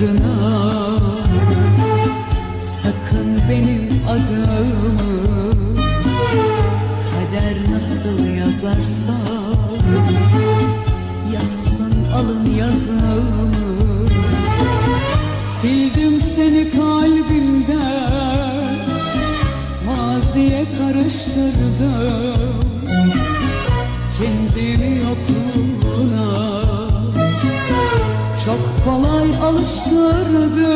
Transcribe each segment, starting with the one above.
yollarına Sakın benim adımı Kader nasıl yazarsa Yazsın alın yazımı. Sildim seni kalbimden Maziye karıştırdım. Kendimi yokluğuna alıştırdım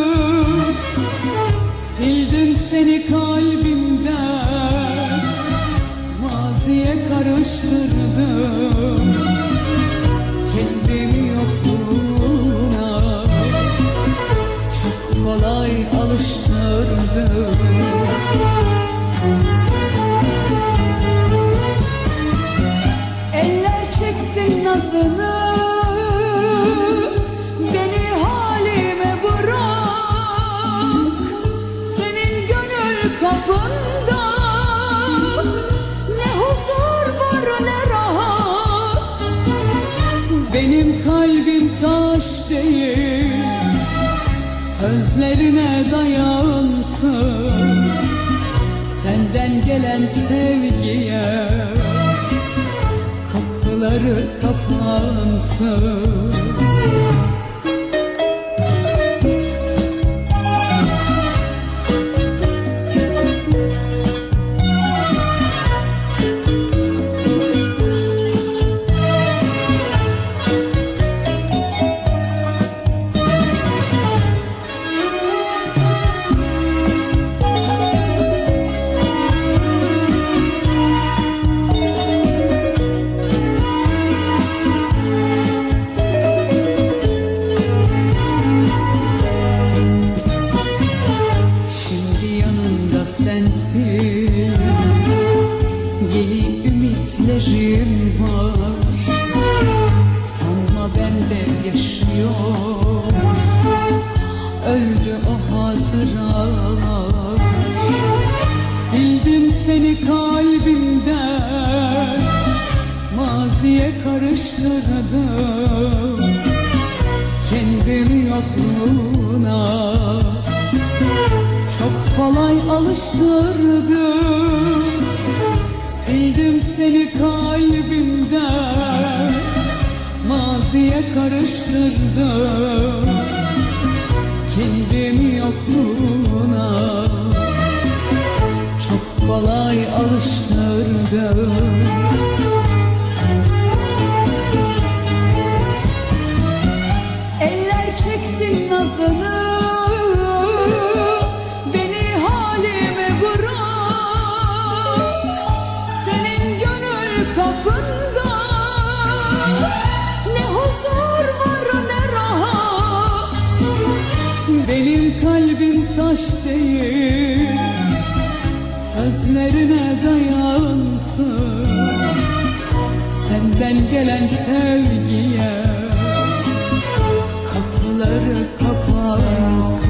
Benim kalbim taş değil Sözlerine dayansın. Senden gelen sevgiye kapıları kapansın karıştırdım Kendimi yokluğuna çok kolay alıştırdım Sildim seni kalbimden Maziye karıştırdım Kendimi yokluğuna Çok kolay alıştırdım nazını Beni halime bırak Senin gönül kapında. Ne huzur var ne rahat. Benim kalbim taş değil Sözlerine dayansın. Senden gelen sevgiye kapansın.